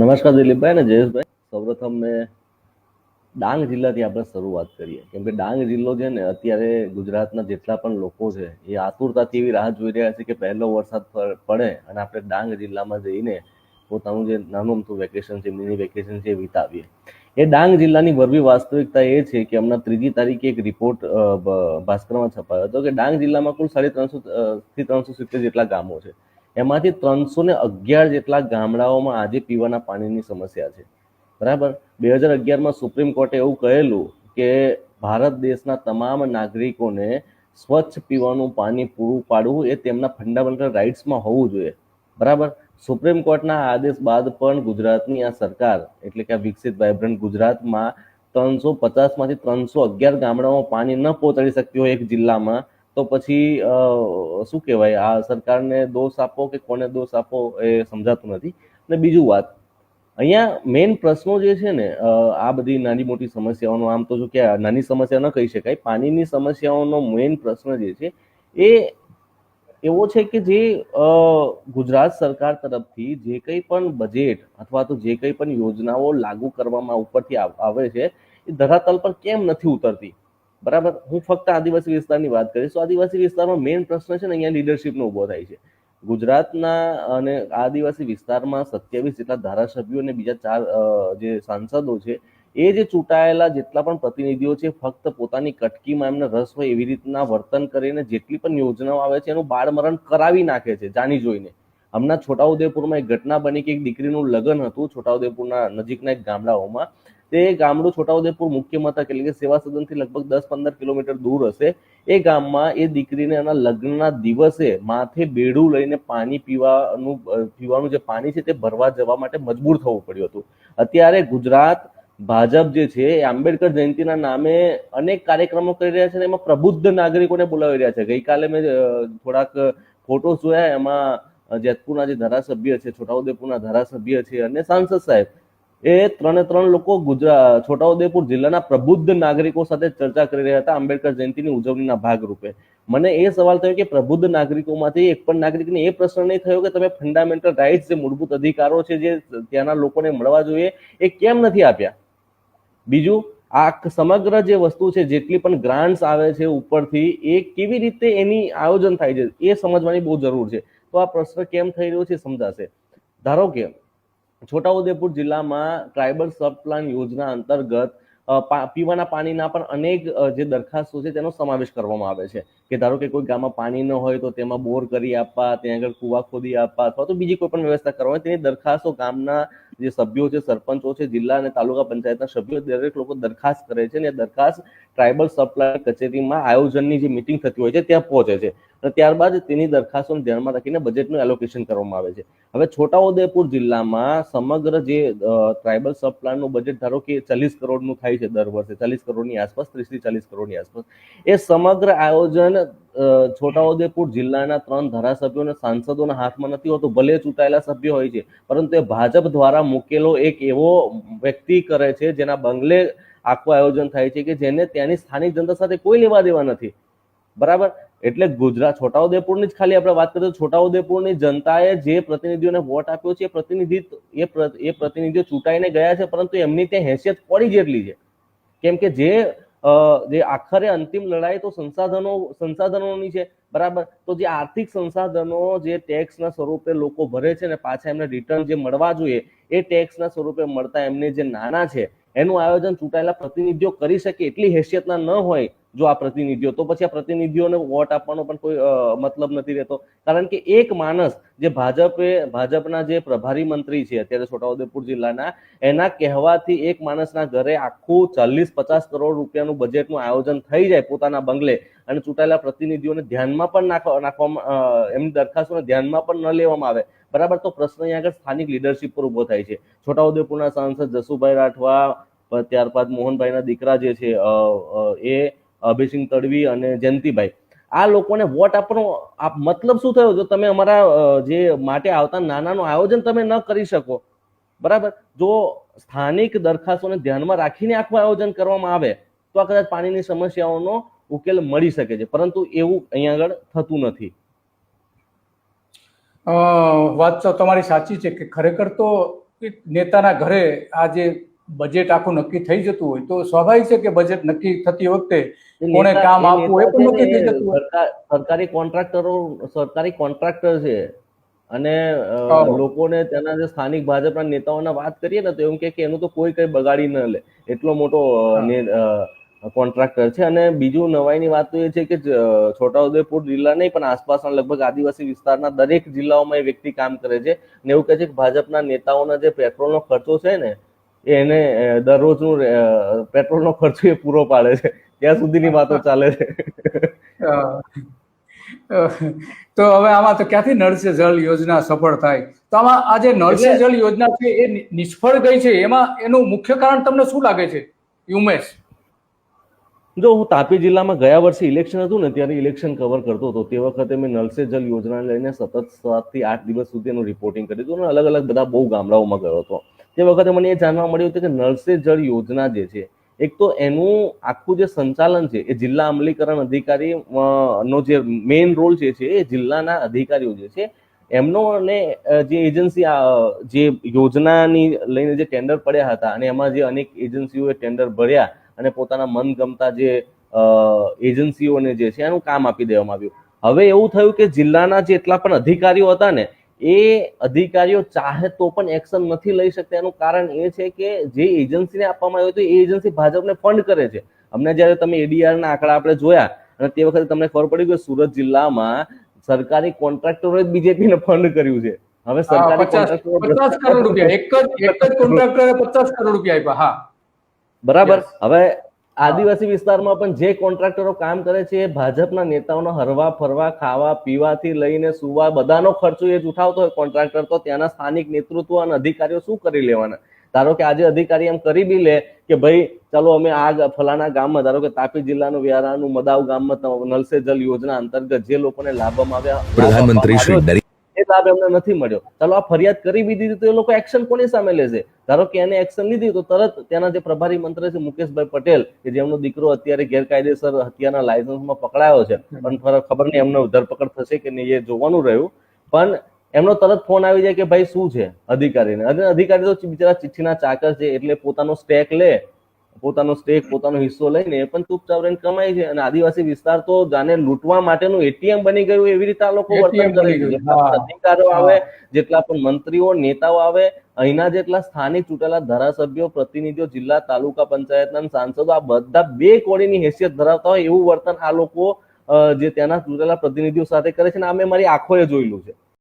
નમસ્કાર દિલીપભાઈ અને જયેશભાઈ. સૌપ્રથમ મેં ડાંગ જિલ્લાથી આપણે શરૂઆત કરીએ. કેમ કે ડાંગ જિલ્લો છે ને, અત્યારે ગુજરાતના જેટલા પણ લોકો છે, એ આતુરતાથી એવી રાહ જોઈ રહ્યા છે કે પહેલો વરસાદ પડે અને આપણે ડાંગ જિલ્લામાં જઈને પોતાનું જે નાનું અમથું વેકેશન છે મિની વેકેશન છે એ વિતાવીએ. એ ડાંગ જિલ્લાની વરવી વાસ્તવિકતા એ છે કે હમણાં ત્રીજી તારીખે એક રિપોર્ટ ભાસ્કરમાં છપાયો હતો કે ડાંગ જિલ્લામાં કુલ સાડી ત્રણસો થી ત્રણસો સિત્તેર જેટલા ગામો છે. એમાંથી ત્રણસો ને અગિયાર જેટલા ગામડાઓમાં આજે પીવાના પાણીની સમસ્યા છે. બરાબર? બે હજાર અગિયારમાં સુપ્રીમ કોર્ટે એવું કહેલું કે ભારત દેશના તમામ નાગરિકોને સ્વચ્છ પીવાનું પાણી પૂરું પાડવું એ તેમના ફંડામેન્ટલ રાઇટ્સમાં હોવું જોઈએ. બરાબર? સુપ્રીમ કોર્ટના આદેશ બાદ પણ ગુજરાતની આ સરકાર, એટલે કે આ વિકસિત વાઇબ્રન્ટ ગુજરાતમાં ત્રણસો પચાસમાંથી ત્રણસો અગિયાર ગામડાઓમાં પાણી ન પહોંચાડી શકતી હોય એક જિલ્લામાં તો પછી શું કહેવાય? આ સરકારને દોષ આપો કે કોને દોષ આપો એ સમજાતું નથી. અને બીજું વાત, અહીંયા મેઇન પ્રશ્નો જે છે ને આ બધી નાની મોટી સમસ્યાઓનો, આમ તો જો કે નાની સમસ્યા ન કહી શકાય, પાણીની સમસ્યાઓનો મેઇન પ્રશ્ન જે છે, એ એવો છે કે જે ગુજરાત સરકાર તરફથી જે કંઈ પણ બજેટ અથવા તો જે કંઈ પણ યોજનાઓ લાગુ કરવામાં ઉપરથી આવે છે, એ ધરાતલ પર કેમ નથી ઉતરતી? બરાબર? હું ફક્ત આદિવાસી વિસ્તારની વાત કરીશ. આદિવાસી વિસ્તારમાં મેઇન પ્રશ્ન છે ને, અહીંયા લીડરશિપનો ઊભો થાય છે. ગુજરાતના અને આદિવાસી વિસ્તારમાં સત્યાવીસ જેટલા ધારાસભ્યો અને બીજા ચાર જે સાંસદો છે, એ જે ચૂંટાયેલા જેટલા પણ પ્રતિનિધિઓ છે, ફક્ત પોતાની કટકીમાં એમને રસ હોય એવી રીતના વર્તન કરીને જેટલી પણ યોજનાઓ આવે છે, એનું બાળમરણ કરાવી નાખે છે, જાણી જોઈને. હમણાં છોટાઉદેપુરમાં એક ઘટના બની કે એક દીકરીનું લગ્ન હતું, છોટાઉદેપુરના નજીકના એક ગામડાઓમાં. તે ગામડું છોટાઉદેપુર મુખ્ય મથક એટલે કે સેવા સદનથી લગભગ દસ પંદર કિલોમીટર દૂર હશે. એ ગામમાં એ દીકરીને એના લગ્નના દિવસે માથે બેડું લઈને પાણી પીવાનું પીવાનું જે પાણી છે તે ભરવા જવા માટે મજબૂર થવું પડ્યું હતું. અત્યારે ગુજરાત ભાજપ જે છે એ આંબેડકર જયંતિના નામે અનેક કાર્યક્રમો કરી રહ્યા છે અને એમાં પ્રબુદ્ધ નાગરિકોને બોલાવી રહ્યા છે. ગઈકાલે મેં થોડાક ફોટોસ જોયા. એમાં જેતપુરના જે ધારાસભ્ય છે, છોટાઉદેપુરના ધારાસભ્ય છે અને સાંસદ સાહેબ એ ત્રણે ત્રણ લોકો ગુજરાત છોટાઉદેપુર જિલ્લાના પ્રબુદ્ધ નાગરિકો સાથે ચર્ચા કરી રહ્યા હતા આંબેડકર જયંતિની ઉજવણીના ભાગરૂપે. મને એ સવાલ થયો કે પ્રબુદ્ધ નાગરિકોમાંથી એક પણ નાગરિકને એ પ્રશ્ન નહીં થયો કે તમે ફંડામેન્ટલ રાઇટ્સ જે મૂળભૂત અધિકારો છે, જે ત્યાંના લોકોને મળવા જોઈએ, એ કેમ નથી આપ્યા? બીજું, આ સમગ્ર જે વસ્તુ છે, જેટલી પણ ગ્રાન્ટ્સ આવે છે ઉપરથી, એ કેવી રીતે એની આયોજન થાય છે, એ સમજવાની બહુ જરૂર છે. તો આ પ્રશ્ન કેમ થઈ રહ્યો છે સમજાશે. ધારો કે છોટાઉદેપુર જિલ્લામાં ટ્રાઇબલ સબ પ્લાન યોજના અંતર્ગત પીવાના પાણીના પણ અનેક જે દરખાસ્તો છે તેનો સમાવેશ કરવામાં આવે છે. કે ધારો કે કોઈ ગામમાં પાણી ન હોય તો તેમાં બોર કરી આપવા, ત્યાં આગળ કુવા ખોદી આપવા અથવા તો બીજી કોઈ પણ વ્યવસ્થા કરવા હોય, તેની દરખાસ્તો ગામના જે સભ્યો છે, સરપંચો છે, જિલ્લા અને તાલુકા પંચાયતના સભ્યો દરેક લોકો દરખાસ્ત કરે છે અને દરખાસ્ત ટ્રાઇબલ સપ્લાય કચેરીમાં આયોજનની જે મિટિંગ થતી હોય છે, ત્યાં પહોંચે છે. અને ત્યારબાદ તેની દરખાસ્તોને ધ્યાનમાં રાખીને બજેટનું એલોકેશન કરવામાં આવે છે. હવે છોટાઉદેપુર જિલ્લામાં સમગ્ર જે ટ્રાઇબલ સબ પ્લાનનું બજેટ ધારો કે ચાલીસ કરોડનું થાય છે દર વર્ષે, ચાલીસ કરોડની આસપાસ, ત્રીસથી ચાલીસ કરોડની આસપાસ. એ સમગ્ર આયોજન છોટાઉદેપુર જિલ્લાના ત્રણ ધારાસભ્યો અને સાંસદોના હાથમાં નથી હોતું, ભલે ચૂંટાયેલા સભ્યો હોય છે, પરંતુ એ ભાજપ દ્વારા મૂકેલો એક એવો વ્યક્તિ કરે છે, જેના બંગલે આખું આયોજન થાય છે કે જેને ત્યાંની સ્થાનિક જનતા સાથે કોઈ લેવા દેવા નથી. બરાબર? એટલે ગુજરાત, છોટાઉદેપુરની જ ખાલી આપણે વાત કરીએ તો છોટાઉદેપુરની જનતાએ જે પ્રતિનિધિઓને વોટ આપ્યો છે, એ પ્રતિનિધિ, એ એ પ્રતિનિધિઓ ચૂંટાઈને ગયા છે, પરંતુ એમની ત્યાં હેસિયત પડી જેટલી છે. કેમ કે જે જે આખરે અંતિમ લડાઈ તો સંસાધનો, સંસાધનોની છે, બરાબર? તો જે આર્થિક સંસાધનો જે ટેક્સના સ્વરૂપે લોકો ભરે છે ને પાછા એમને રિટર્ન જે મળવા જોઈએ, એ ટેક્સના સ્વરૂપે મળતા એમને જે નાના છે એનું આયોજન ચૂંટાયેલા પ્રતિનિધિઓ કરી શકે એટલી હેસિયતના ન હોય જો આ પ્રતિનિધિઓ. તો પછી આ પ્રતિનિધિઓને વોટ આપવાનો પણ કોઈ મતલબ નથી રહેતો. કારણ કે એક માણસ જે ભાજપે, ભાજપના જે પ્રભારી મંત્રી છે, અત્યારે છોટાઉદેપુર જિલ્લાના, એના કહેવાથી એક માણસના ઘરે આખું ચાલીસ પચાસ કરોડ રૂપિયાનું બજેટનું આયોજન થઈ જાય પોતાના બંગલે અને ચૂંટાયેલા પ્રતિનિધિઓને ધ્યાનમાં પણ નાખવા, નાખવામાં એમની દરખાસ્તોને ધ્યાનમાં પણ ન લેવામાં આવે. બરાબર, તો પ્રશ્ન અહીંયા આગળ સ્થાનિક લીડરશિપ પર ઊભો થાય છે. છોટાઉદેપુરના સાંસદ જસુભાઈ રાઠવા ત્યારબાદ મોહનભાઈના દીકરા જે છે એ અભયસિંહ તડવી અને જયંતિભાઈ. આ લોકોને વોટ આપવાનો મતલબ શું થયો? જો તમે અમારા જે માટે આવતા નાનાનું આયોજન તમે ન કરી શકો, બરાબર? જો સ્થાનિક દરખાસ્તોને ધ્યાનમાં રાખીને આખું આયોજન કરવામાં આવે, તો આ કદાચ પાણીની સમસ્યાઓનો ઉકેલ મળી શકે છે. પરંતુ એવું અહીંયા આગળ થતું નથી. વાત તો તમારી સાચી છે કે ખરેખર તો નેતાના ઘરે આ જે બજેટ આખું નક્કી થઈ જતું હોય તો સ્વાભાવિક છે કે બજેટ નક્કી થતી વખતે કોને કામ આપવું એ પણ નક્કી થઈ જતું હોય. સરકારી કોન્ટ્રાક્ટરો સરકારી કોન્ટ્રાક્ટર છે. અને લોકોને તેના જે સ્થાનિક ભાજપના નેતાઓના વાત કરીએ ને તો એવું કે એનું તો કોઈ કઈ બગાડી ન લે. એટલો મોટો કોન્ટ્રાક્ટર છે. અને બીજું નવાઈની વાત તો એ છે કે છોટાઉદેપુર જિલ્લા નહીં પણ આસપાસના લગભગ આદિવાસી વિસ્તારના દરેક જિલ્લાઓમાં એ વ્યક્તિ કામ કરે છે. ને એવું કહે છે કે ભાજપના નેતાઓના જે પેટ્રોલનો ખર્ચો છે ને એને દરરોજનું પેટ્રોલનો ખર્ચો એ પૂરો પાડે છે. ત્યાં સુધીની વાતો ચાલે છે. તો હવે આમાં તો ક્યાંથી નળસે જળ યોજના સફળ થાય? તો આમાં આ જે નળસે જળ યોજના છે એ નિષ્ફળ ગઈ છે. એમાં એનું મુખ્ય કારણ તમને શું લાગે છે? ઉમેશ જો હું તાપી જિલ્લામાં ગયા વર્ષે ઇલેક્શન હતું ને, ત્યારે ઇલેક્શન કવર કરતો હતો. તે વખતે મેં નલ સે જલ યોજના લઈને સતત સાતથી આઠ દિવસ સુધી એનું રિપોર્ટિંગ કર્યું હતું અને અલગ અલગ બધા બહુ ગામડાઓમાં ગયો હતો. તે વખતે મને એ જાણવા મળ્યું હતું કે નલ જળ યોજના જે છે, એક તો એનું આખું જે સંચાલન છે, એ જિલ્લા અમલીકરણ અધિકારી નો જે મેઇન રોલ જે છે, એ જિલ્લાના અધિકારીઓ જે છે, એમનો અને જે એજન્સી જે યોજનાની લઈને જે ટેન્ડર પડ્યા હતા અને એમાં જે અનેક એજન્સીઓએ ટેન્ડર ભર્યા અને પોતાના મનગમતા જે એજન્સીઓને જે છે એનું કામ આપી દેવામાં આવ્યું. હવે એવું થયું કે જિલ્લાના જેટલા પણ અધિકારીઓ હતા ને એ અધિકારીઓ ચાહે તો પણ એક્શન નથી લઈ શકતા. એનું કારણ એ છે કે જે એજન્સીને આપવામાં આવ્યું હતું એ એજન્સી ભાજપને ફંડ કરે છે. અમને જ્યારે તમે એડીઆરના આંકડા આપણે જોયા અને તે વખતે તમને ખબર પડી કે સુરત જિલ્લામાં સરકારી કોન્ટ્રાક્ટરોએ જ બીજેપીને ફંડ કર્યું છે. હવે સરકારી કોન્ટ્રાક્ટરો પચાસ કરોડ રૂપિયા. એક જ એક જ કોન્ટ્રાક્ટરે પચાસ કરોડ રૂપિયા આપ્યા. હા. બરાબર? હવે આદિવાસી વિસ્તારમાં પણ જે કોન્ટ્રાક્ટરો કામ કરે છે એ ભાજપના નેતાઓનો હરવા ફરવા ખાવા પીવાથી લઈને સુવા બધાનો ખર્ચો એ જ ઉઠાવતો હોય કોન્ટ્રાક્ટર તો ત્યાંના સ્થાનિક નેતૃત્વ અને અધિકારીઓ શું કરી લેવાના? ધારો કે આજે અધિકારી એમ કરી બી લે કે ભાઈ ચાલો અમે આ ફલાના ફલાણા ગામમાં ધારો કે તાપી જિલ્લાનું વ્યારાનું મદાવ ગામમાં નલસે જલ યોજના અંતર્ગત જે લોકોને લાભ આવ્યા પ્રધાનમંત્રી શ્રી એ લાભ એમને નથી મળ્યો. ચાલો આ ફરિયાદ કરી બી દીધી તો એ લોકો એક્શન કોની સામે લેશે? ધારો કે એને એક્શન લીધી તો તરત ત્યાંના જે પ્રભારી મંત્રી છે મુકેશભાઈ પટેલ કે જેમનો દીકરો અત્યારે ગેરકાયદેસર હત્યાના લાયસન્સમાં પકડાયો છે. પણ ખબર નહીં એમનો ધરપકડ થશે કે નહીં એ જોવાનું રહ્યું. પણ એમનો તરત ફોન આવી જાય કે ભાઈ શું છે અધિકારીને? અને અધિકારી તો બિચારા ચિઠ્ઠીના ચાકર છે એટલે પોતાનો સ્ટેક લે. પોતાનો સ્ટેક પોતાનો હિસ્સો લઈને એ પણ ચૂપચાપ રહીને કમાય છે. અને આદિવાસી વિસ્તાર તો જાને લૂંટવા માટેનું એટીએમ બની ગયું એવી રીતે આ લોકો વર્તન કરે છે. અધિકારો આવે જેટલા પણ મંત્રીઓ નેતાઓ આવે અહીંના જેટલા સ્થાનિક ચૂંટેલા ધારાસભ્યો પ્રતિનિધિઓ જિલ્લા તાલુકા પંચાયતના સાંસદો આ બધા બે કોડીની હેસિયત ધરાવતા હોય એવું વર્તન આ લોકો જે ત્યાંના ચૂંટેલા પ્રતિનિધિઓ સાથે કરે છે. ને આ મેં મારી આંખોએ જોયેલું છે.